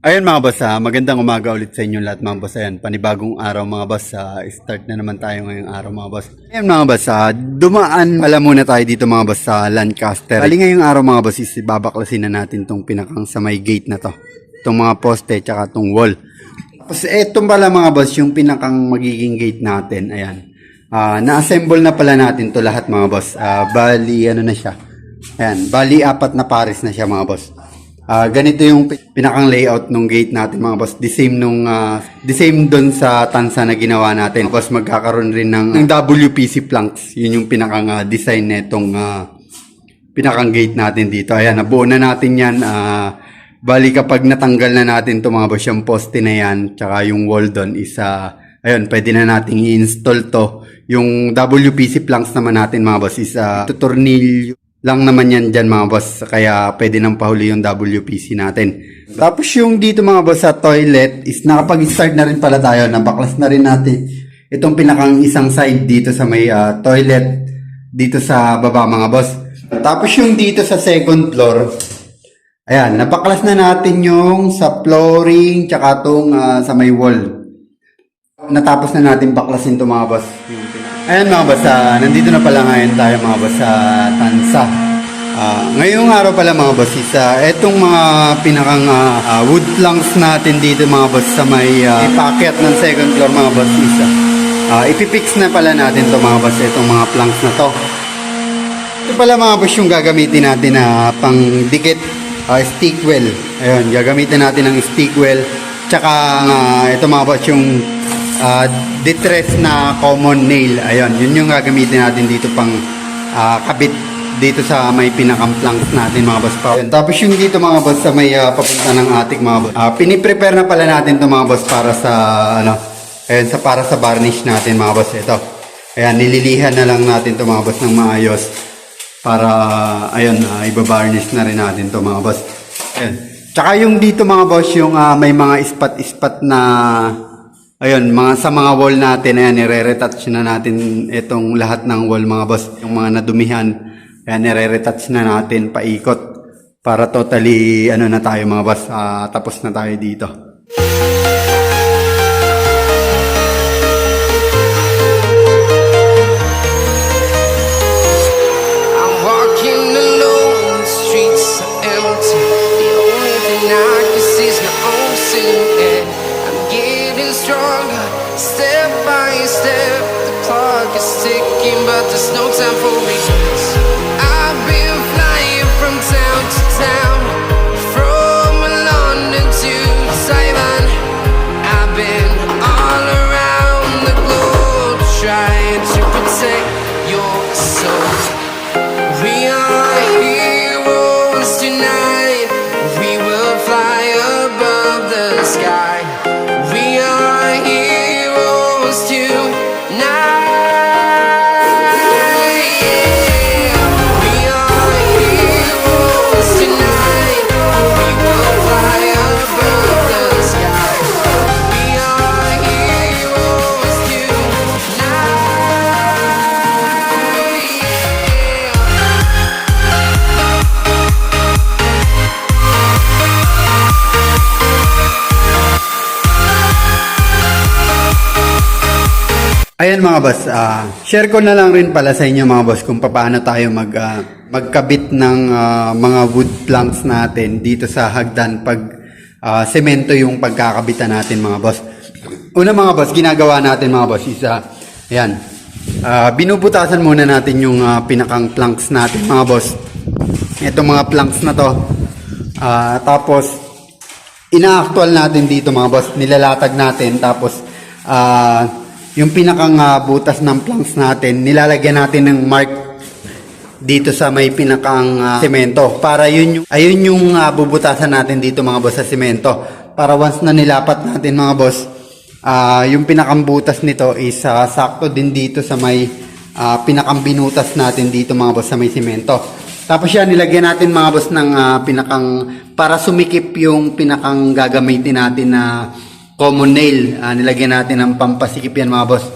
Ayun mga boss, ah, magandang umaga ulit sa inyo lahat mga boss. Ayan, panibagong araw mga boss. ah, start na naman tayo ngayong araw mga boss. Ayun mga boss, ah, dumaan pala muna tayo dito mga boss sa Lancaster. Bali ngayong araw mga boss, is babaklasin na natin tong pinakang sa may gate na to. Itong mga poste tsaka tong wall. Tapos etong pala mga boss, yung pinakang magiging gate natin. Ayan. Ah, na-assemble na pala natin to lahat mga boss. Ah, bali ano na siya. Ayan, bali apat na pares na siya mga boss. Ah, ganito yung pi- pinakang layout ng gate natin mga boss. The same nung ah, the same doon sa tansa na ginawa natin. Tapos magkakaroon rin ng, ng WPC planks. Yun yung pinakang ah, design nitong ah, pinakang gate natin dito. Ayan, nabuo na natin yan. Ah, bali kapag natanggal na natin to mga boss, yung poste na yan, tsaka yung wall doon is, ah, ayun, pwede na nating i-install to. Yung WPC planks naman natin mga boss is, uh, tutornilyo lang naman yan dyan mga boss. Kaya pwede nang pahuli yung WPC natin. Tapos yung dito mga boss sa toilet is nakapag-start na rin pala tayo. Nabaklas na rin natin itong pinakang isang side dito sa may ah, toilet dito sa baba mga boss. Tapos yung dito sa second floor, ayan, nabaklas na natin yung sa flooring tsaka tong ah, sa may wall. Natapos na natin baklasin to mga boss. Ayan mga boss, ah, nandito na pala ngayon tayo mga boss sa Tansa. Ah, ngayong araw pala mga boss, is ah, etong mga pinakang ah, ah, wood planks natin dito mga boss sa may uh, ipakyat ng second floor mga boss is ah, ah, ipipix na pala natin to mga boss, itong mga planks na to. Ito pala mga boss yung gagamitin natin na pang dikit uh, stick well. Ayun, gagamitin natin ng stick well. Tsaka uh, ito mga boss yung uh, distress na common nail. Ayun, yun yung gagamitin natin dito pang uh, kabit dito sa may pinakang planks natin mga boss. Ayun, tapos yung dito mga boss sa may uh, papunta ng atik mga boss. Uh, piniprepare na pala natin to mga boss para sa ano, ayun, sa para sa varnish natin mga boss. Ito. Ayan, nililihan na lang natin to mga boss ng maayos para ayun uh, ibabarnish na rin natin to mga boss. Ayun. Tsaka yung dito mga boss yung ah, may mga ispat-ispat na ayun mga sa mga wall natin ayan nire-retouch na natin itong lahat ng wall mga boss yung mga nadumihan ayan nire-retouch na natin paikot para totally ano na tayo mga boss ah, tapos na tayo dito. Ayan mga boss, ah, share ko na lang rin pala sa inyo mga boss kung paano tayo mag, ah, magkabit ng ah, mga wood planks natin dito sa hagdan pag ah, semento yung pagkakabitan natin mga boss. Una mga boss, ginagawa natin mga boss is, ah, ayan, ah, binubutasan muna natin yung ah, pinakang planks natin mga boss. Itong mga planks na to. Ah, tapos, ina-actual natin dito mga boss, nilalatag natin tapos ah yung pinakang ah, butas ng planks natin, nilalagyan natin ng mark dito sa may pinakang ah, semento para yun yung ayun yung ah, bubutasan natin dito mga boss sa semento para once na nilapat natin mga boss ah yung pinakang butas nito is ah, sakto din dito sa may ah, pinakang binutas natin dito mga boss sa may semento tapos yan, nilagyan natin mga boss ng ah, pinakang, para sumikip yung pinakang gagamitin natin na common nail. Ah, nilagyan natin ng pampasikip yan mga boss.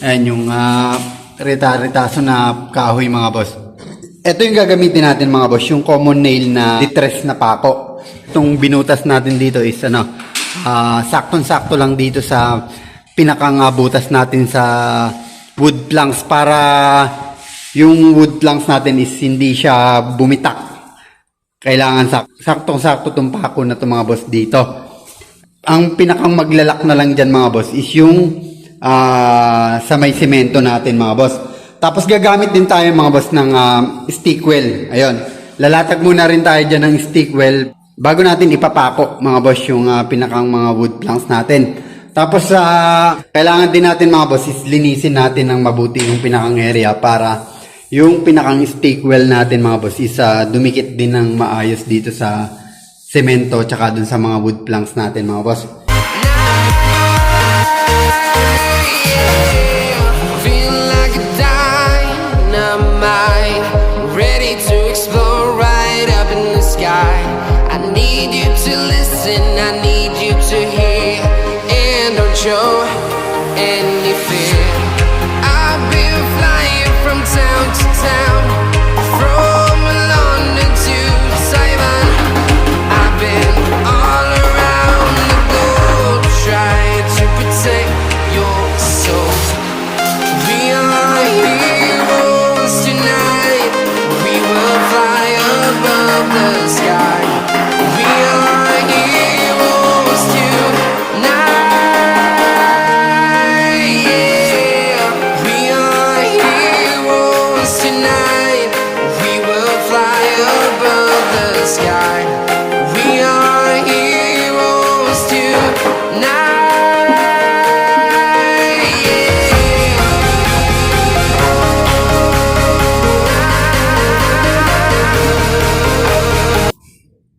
Ayan yung ah, rita-ritaso na kahoy mga boss. Ito yung gagamitin natin mga boss, yung common nail na distress na pako. Itong binutas natin dito is ano, ah, saktong-sakto lang dito sa pinakang ah, butas natin sa wood planks para yung wood planks natin is hindi siya bumitak. Kailangan sak saktong-sakto tong pako na to mga boss dito. Ang pinakang maglalak na lang dyan mga boss is yung ah, sa may semento natin mga boss. Tapos gagamit din tayo mga boss ng ah, stick well. Ayun. Lalatag muna rin tayo dyan ng stick well bago natin ipapako mga boss yung ah, pinakang mga wood planks natin. Tapos sa kailangan din natin mga boss is linisin natin ng mabuti yung pinakang area para yung pinakang stick well natin mga boss is ah, dumikit din ng maayos dito sa semento tsaka dun sa mga wood planks natin mga boss. Ready to explore right up in the sky. I need you to listen,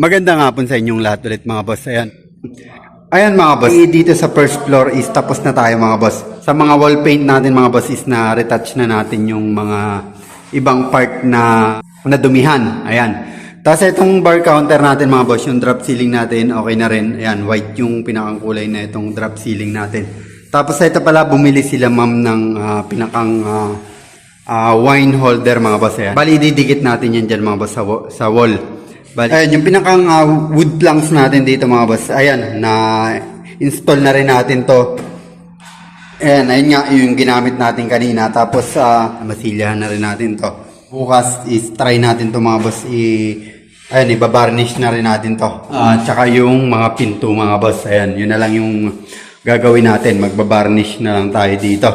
Magandang hapon sa inyong lahat ulit mga boss. Ayan. Ayan mga boss. Eh, Dito sa first floor is tapos na tayo mga boss. Sa mga wall paint natin mga boss is na retouch na natin yung mga ibang part na nadumihan. Ayan. Tapos itong bar counter natin mga boss, yung drop ceiling natin, okay na rin. Ayan, white yung pinakang kulay na itong drop ceiling natin. Tapos ito pala, bumili sila ma'am ng ah, pinakang ah, ah, wine holder mga boss. Ayan. Bali, didikit natin yan dyan mga boss sa, sa wall. Bali, ayan, yung pinakang ah, wood planks natin dito mga boss. Ayan, na install na rin natin to. Ayan, ayun nga yung ginamit natin kanina. Tapos, uh, masilyahan na rin natin to. Bukas is try natin to mga boss. I, ayan, ibabarnish na rin natin to. Ah, tsaka yung mga pinto mga boss. Ayan, yun na lang yung gagawin natin. Magbabarnish na lang tayo dito.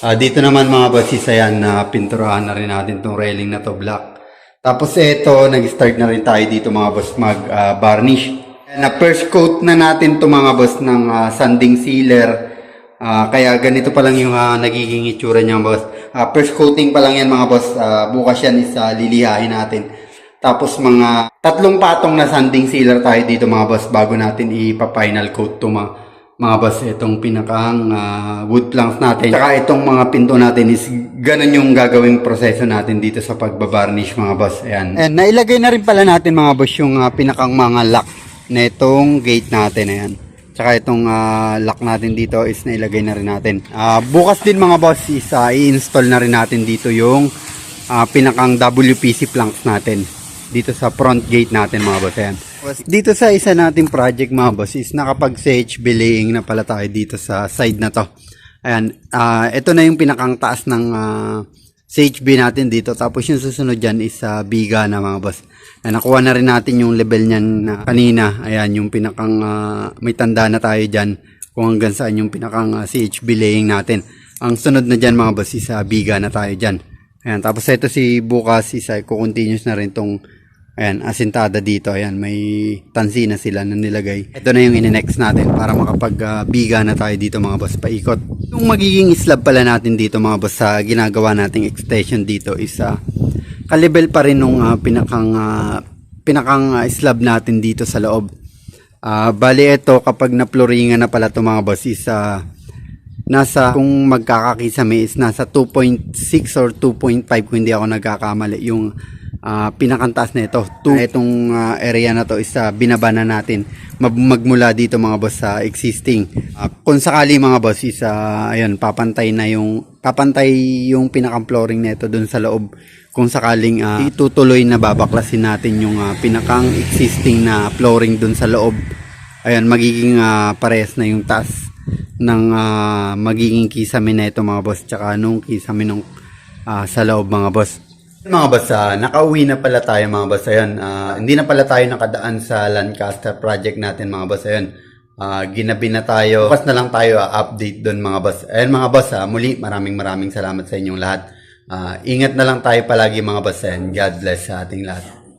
Ah, dito naman mga boss is ayan, na pinturahan na rin natin tong railing na to black. Tapos ito, nag-start na rin tayo dito mga boss mag-varnish. na first coat na natin to mga boss ng ah, sanding sealer. Ah, kaya ganito pa lang yung ah, nagiging itsura niya boss. Ah, first coating pa lang yan mga boss. Ah, bukas yan is ah, lilihain natin. Tapos mga tatlong patong na sanding sealer tayo dito mga boss bago natin ipa-final coat to mga, mga boss itong pinakang ah, wood planks natin. Tsaka itong mga pinto natin is ganun yung gagawing proseso natin dito sa pagbabarnish mga boss. Ayan. And nailagay na rin pala natin mga boss yung ah, pinakang mga lock na itong gate natin. Ayan. Tsaka itong ah, lock natin dito is nailagay na rin natin. Ah, bukas din mga boss is ah, i-install na rin natin dito yung ah, pinakang WPC planks natin dito sa front gate natin mga boss. Ayan. Dito sa isa nating project mga boss is nakapag CHB laying na pala tayo dito sa side na to. Ayan, ah, ito na yung pinakang taas ng ah, CHB natin dito. Tapos yung susunod dyan is sa biga na mga boss. Ayan, nakuha na rin natin yung level niyan na kanina. Ayan, yung pinakang ah, may tanda na tayo dyan kung hanggang saan yung pinakang ah, CHB laying natin. Ang sunod na dyan mga boss is sa biga na tayo dyan. Ayan, tapos ito si bukas is ay continuous na rin tong Ayan, asintada dito. Ayan, may tansi na sila na nilagay. Ito na yung ine-next natin para makapag-biga na tayo dito mga boss paikot. Yung magiging slab pala natin dito mga boss sa ginagawa nating extension dito is uh, kalibel pa rin nung ah, pinakang ah, pinakang ah, slab natin dito sa loob. Ah, bali ito kapag na-flooringan na pala to mga boss is ah, nasa kung magkakakisame is nasa 2.6 or 2.5 kung hindi ako nagkakamali yung ah, pinakantaas na ito. To, itong ah, area na to is ah, binaba na natin Mag- magmula dito mga boss sa existing. Ah, kung sakali mga boss is ah, ayun, papantay na yung papantay yung pinakang flooring nito dun sa loob. Kung sakaling ah, itutuloy na babaklasin natin yung ah, pinakang existing na flooring dun sa loob. Ayun, magiging ah, parehas na yung taas ng ah, magiging kisame na ito mga boss tsaka nung kisame nung ah, sa loob mga boss. Mga boss, ah, nakauwi na pala tayo mga boss. Ayun, ah, hindi na pala tayo nakadaan sa Lancaster project natin mga boss. Ayun, ah, ginabi na tayo. Bukas na lang tayo ah, update doon mga boss. Ayun mga boss, ah, muli maraming maraming salamat sa inyong lahat. Ah, ingat na lang tayo palagi mga boss. Ayun, God bless sa ating lahat.